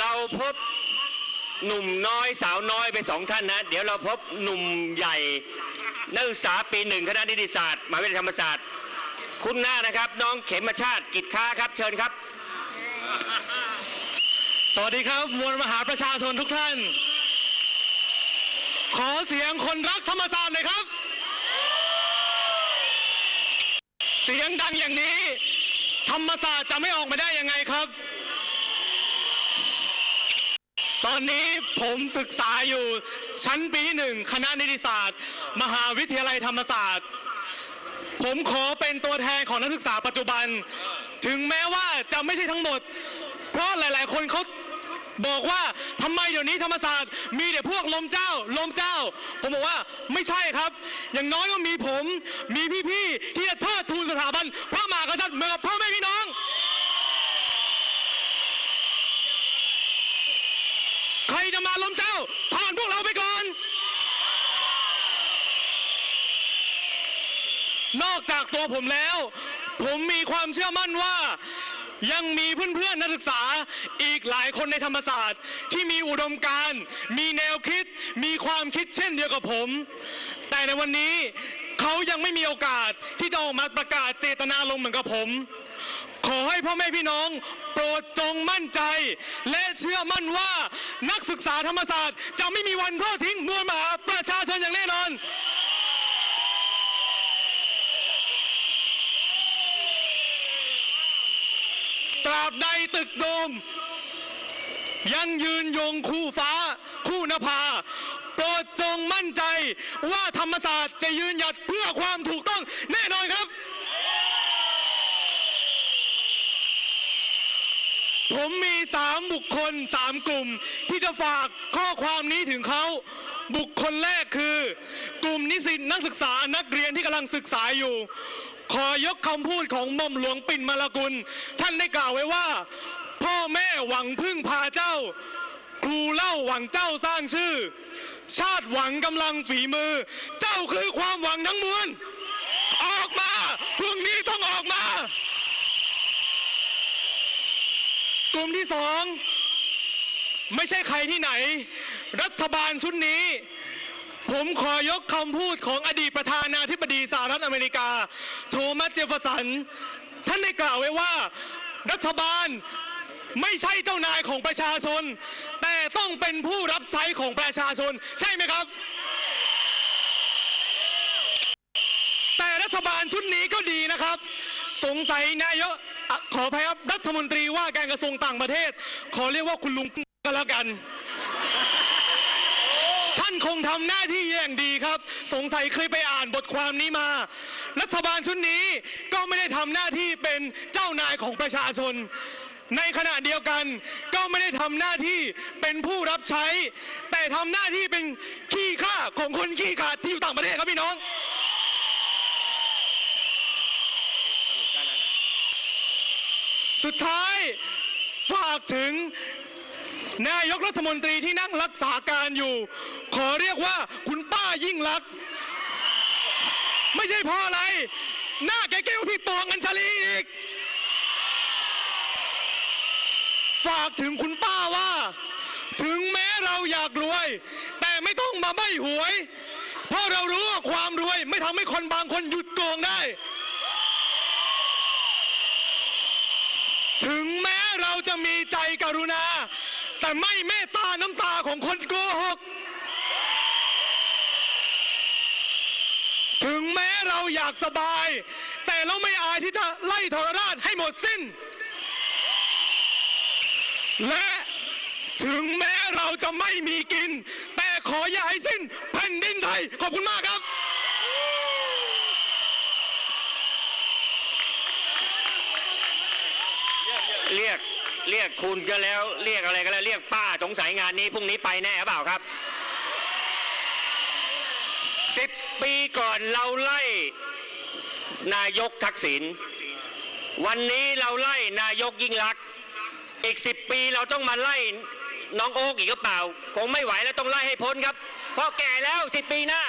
เราพบหนุ่มน้อยสาวน้อยไปสองท่านนะ เดี๋ยวเราพบหนุ่มใหญ่ นักศึกษาปีหนึ่งคณะนิติศาสตร์มหาวิทยาลัยธรรมศาสตร์ คุณหน้านะครับ น้องเขมชาติกิจค้าครับ เชิญครับ สวัสดีครับมวลมหาประชาชนทุกท่าน ขอเสียงคนรักธรรมศาสตร์หน่อยครับ เสียงดังอย่างนี้ ธรรมศาสตร์จะไม่ออกมาได้ยังไงครับ ตอนนี้ผมศึกษาอยู่ชั้นปีหนึ่งคณะนิติศาสตร์ มหาวิทยาลัยธรรมศาสตร์ ผมขอเป็นตัวแทนของนักศึกษาปัจจุบัน ถึงแม้ว่าจะไม่ใช่ทั้งหมด เพราะหลาย ๆ คนเขาบอกว่าทำไมเดี๋ยวนี้ธรรมศาสตร์มีแต่พวกลมเจ้า ลมเจ้า ผมบอกว่าไม่ใช่ครับ อย่างน้อยก็มีผม มีพี่ๆที่จะเทิดทูนสถาบันพระมหากษัตริย์เหมือนกับพ่อแม่พี่น้อง ใครจะมาล้มเจ้า ผ่านพวกเราไปก่อน นอกจากตัวผมแล้ว ผมมีความเชื่อมั่นว่า ยังมีเพื่อนๆนักศึกษาอีกหลายคนในธรรมศาสตร์ ที่มีอุดมการณ์มีแนวคิด มีความคิดเช่นเดียวกับผม แต่ในวันนี้เขายังไม่มีโอกาสที่จะออกมาประกาศเจตนาลมณ์เหมือนกับผม ขอให้พ่อแม่พี่น้อง โปรดจงมั่นใจ และเชื่อมั่นว่านักศึกษาธรรมศาสตร์ จะไม่มีวันทอดทิ้งมวลมหาประชาชนอย่างแน่นอน ตรา บใดตึกโดม ยังยืนยงคู่ฟ้า คู่นภา โปรดจงมั่นใจว่าธรรมศาสตร์จะยืนหยัดเพื่อความถูกต้องแน่นอนครับ ผมมีสามบุคคลสามกลุ่ม ที่จะฝากข้อความนี้ถึงเขาบุคคลแรกคือ กลุ่มนิสิตนักศึกษานักเรียนที่กำลังศึกษาอยู่ อยกคำพูดของหม่อมหลวงปิ่นมาลกุล ท่านได้กล่าวไว้ว่า พ่อแม่หวังพึ่งพาเจ้า ครูเล่าหวังเจ้าสร้างชื่อ ชาติหวังกำลังฝีมือ เจ้าคือความหวังทั้งมวลออกมาพรุ่งนี้ต้องออกมา กลุ่มที่สอง ไม่ใช่ใครที่ไหน รัฐบาลชุดนี้ ผมขอยกคำพูดของอดีตประธานาธิบดีสหรัฐอเมริกา โทมัสเจฟเฟอร์สัน ท่านได้กล่าวไว้ว่า รัฐบาลไม่ใช่เจ้านายของประชาชน แต่ต้องเป็นผู้รับใช้ของประชาชน ใช่ไหมครับ แต่รัฐบาลชุดนี้ก็ดีนะครับ สงสัยนายกขออภัยครับรัฐมนตรีว่าการกระทรวงต่างประเทศ ขอเรียกว่าคุณลุงก็แล้วกัน คงทำหน้าที่อย่างดีครับ สงสัยเคยไปอ่านบทความนี้มา รัฐบาลชุดนี้ก็ไม่ได้ทำหน้าที่เป็นเจ้านายของประชาชน ในขณะเดียวกันก็ไม่ได้ทำหน้าที่เป็นผู้รับใช้ แต่ทำหน้าที่เป็นขี้ข้าของคนขี้ขาดที่อยู่ต่างประเทศครับพี่น้องสุดท้ายฝากถึง นายกรัฐมนตรีที่นั่งรักษาการอยู่ ขอเรียกว่าคุณป้ายิ่งรัก ไม่ใช่เพราะอะไร หน้าแกเก้วพี่ปองอัญชลีอีก ฝากถึงคุณป้าว่า ถึงแม้เราอยากรวย แต่ไม่ต้องมาใบ้หวย เพราะเรารู้ว่าความรวยไม่ทำให้คนบางคนหยุดโกงได้ ถึงแม้เราจะมีใจกรุณา แต่ไม่เมตตาน้ำตาของคนโกหก ถึงแม้เราอยากสบาย แต่เราไม่อายที่จะไล่ทรราชให้หมดสิ้น และถึงแม้เราจะไม่มีกิน แต่ขออย่าให้สิ้นแผ่นดินไทย ขอบคุณมากครับเรียก เรียกคุณก็แล้วเรียกอะไรก็แล้วเรียกป้าสงสัยงานนี้พรุ่งนี้ไปแน่เปล่าครับสิบปีก่อนเราไล่ นายกทักษิณวันนี้เราไล่นายกยิ่งรักษณ์อีกสิบปีเราต้องมาไล่น้องโอ๊กอีกหรือเปล่า คงไม่ไหวแล้วต้องไล่ให้พ้นครับ เพราะแก่แล้วสิบปีหน้า